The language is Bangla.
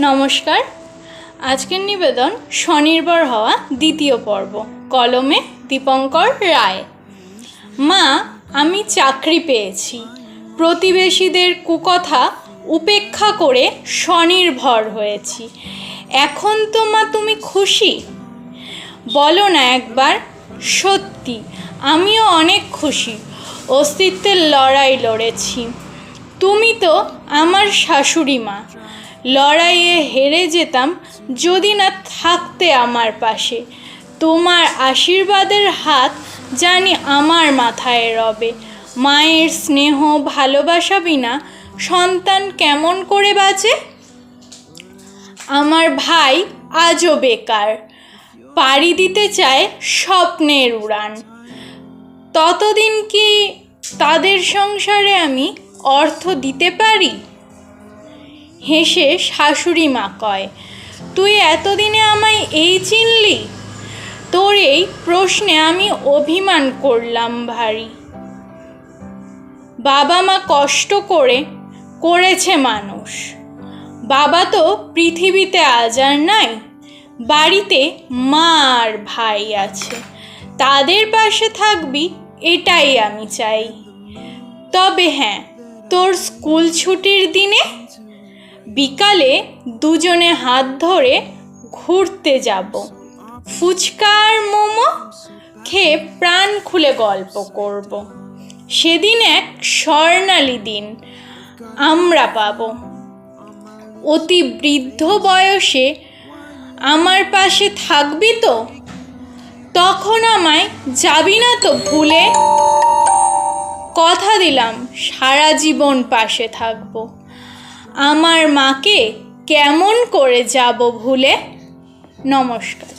নমস্কার। আজকের নিবেদন স্বনির্ভর হওয়া দ্বিতীয় পর্ব, কলমে দীপঙ্কর রায়। মা, আমি চাকরি পেয়েছি। প্রতিবেশীদের কুকথা উপেক্ষা করে স্বনির্ভর হয়েছি। এখন তো মা তুমি খুশি? বলো না একবার, সত্যি, আমিও অনেক খুশি। অস্তিত্বের লড়াই লড়েছি। তুমি তো আমার শাশুড়ি মা। লড়াইয়ে হেরে যেতাম যদি না থাকতে আমার পাশে। তোমার আশীর্বাদের হাত জানি আমার মাথায় রবে। মায়ের স্নেহ ভালোবাসা বিনা সন্তান কেমন করে বাঁচে? আমার ভাই আজও বেকার, পাড়ি দিতে চায় স্বপ্নের উড়ান। ততদিন কি তাদের সংসারে আমি অর্থ দিতে পারি? হেসে শাশুড়ি মা কয়, তুই এতদিনে আমায় এই চিনলি? তোর এই প্রশ্নে আমি অভিমান করলাম ভারী। বাবা মা কষ্ট করে করেছে মানুষ। বাবা তো পৃথিবীতে আজ আর নাই, বাড়িতে মা আর ভাই আছে। তাদের পাশে থাকবি, এটাই আমি চাই। তবে হ্যাঁ তোর স্কুল ছুটির দিনে বিকালে দুজনে হাত ধরে ঘুরতে যাব। ফুচকা আর মোমো খেয়ে প্রাণ খুলে গল্প করব। সেদিন এক স্বর্ণালী দিন আমরা পাবো। অতি বৃদ্ধ বয়সে আমার পাশে থাকবি তো? তখন আমায় যাবি না তো ভুলে? কথা দিলাম, সারা জীবন পাশে থাকব। আমার মাকে কেমন করে যাব ভুলে? নমস্কার।